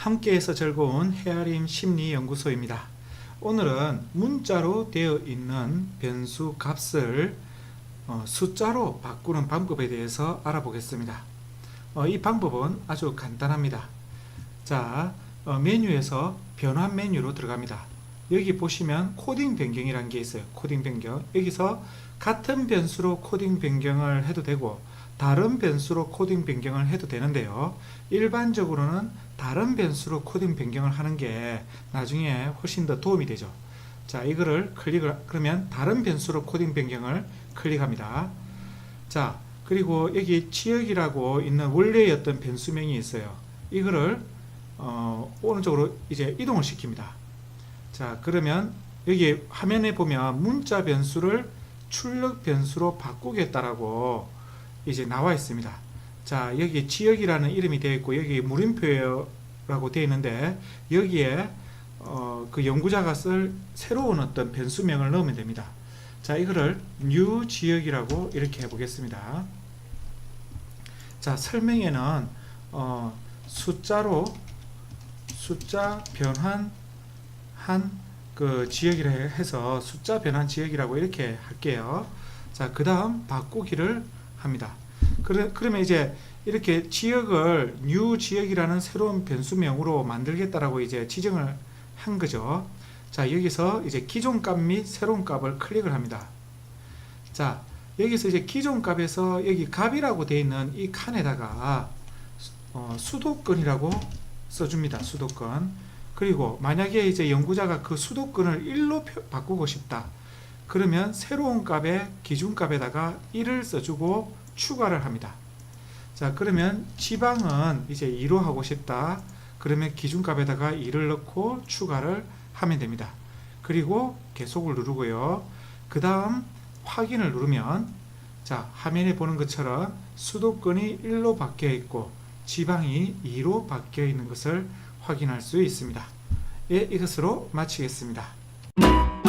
함께해서 즐거운 헤아림 심리연구소입니다. 오늘은 문자로 되어 있는 변수 값을 어, 숫자로 바꾸는 방법에 대해서 알아보겠습니다. 어, 이 방법은 아주 간단합니다. 자, 어, 메뉴에서 변환 메뉴로 들어갑니다. 여기 보시면 코딩 변경이라는 게 있어요. 코딩 변경. 여기서 같은 변수로 코딩 변경을 해도 되고 다른 변수로 코딩 변경을 해도 되는데요. 일반적으로는 다른 변수로 코딩 변경을 하는 게 나중에 훨씬 더 도움이 되죠. 자, 이거를 클릭을 그러면 다른 변수로 코딩 변경을 클릭합니다. 자, 그리고 여기 지역이라고 있는 원래의 어떤 변수명이 있어요. 이거를 어, 오른쪽으로 이제 이동을 시킵니다. 자, 그러면 여기 화면에 보면 문자 변수를 출력 변수로 바꾸겠다라고 이제 나와 있습니다. 자, 여기 지역이라는 이름이 되어 있고 여기 물음표라고 되어 있는데 여기에 어, 그 연구자가 쓸 새로운 어떤 변수명을 넣으면 됩니다. 자, 이거를 new 지역이라고 이렇게 해보겠습니다. 자, 설명에는 어, 숫자로 숫자 변환 한 그 지역이라 해서 숫자 변환 지역이라고 이렇게 할게요. 자, 그 다음 바꾸기를 합니다. 그래, 그러면 이제 이렇게 지역을 new 지역이라는 새로운 변수명으로 만들겠다라고 이제 지정을 한 거죠. 자, 여기서 이제 기존 값 및 새로운 값을 클릭을 합니다. 자, 여기서 이제 기존 값에서 여기 값이라고 되어 있는 이 칸에다가 어, 수도권이라고 써줍니다. 수도권. 그리고 만약에 이제 연구자가 그 수도권을 1로 바꾸고 싶다. 그러면 새로운 값에 기준값에다가 1을 써주고 추가를 합니다. 자, 그러면 지방은 이제 2로 하고 싶다. 그러면 기준값에다가 2를 넣고 추가를 하면 됩니다. 그리고 계속을 누르고요. 그 다음 확인을 누르면 자, 화면에 보는 것처럼 수도권이 1로 바뀌어 있고 지방이 2로 바뀌어 있는 것을 확인할 수 있습니다. 예, 이것으로 마치겠습니다.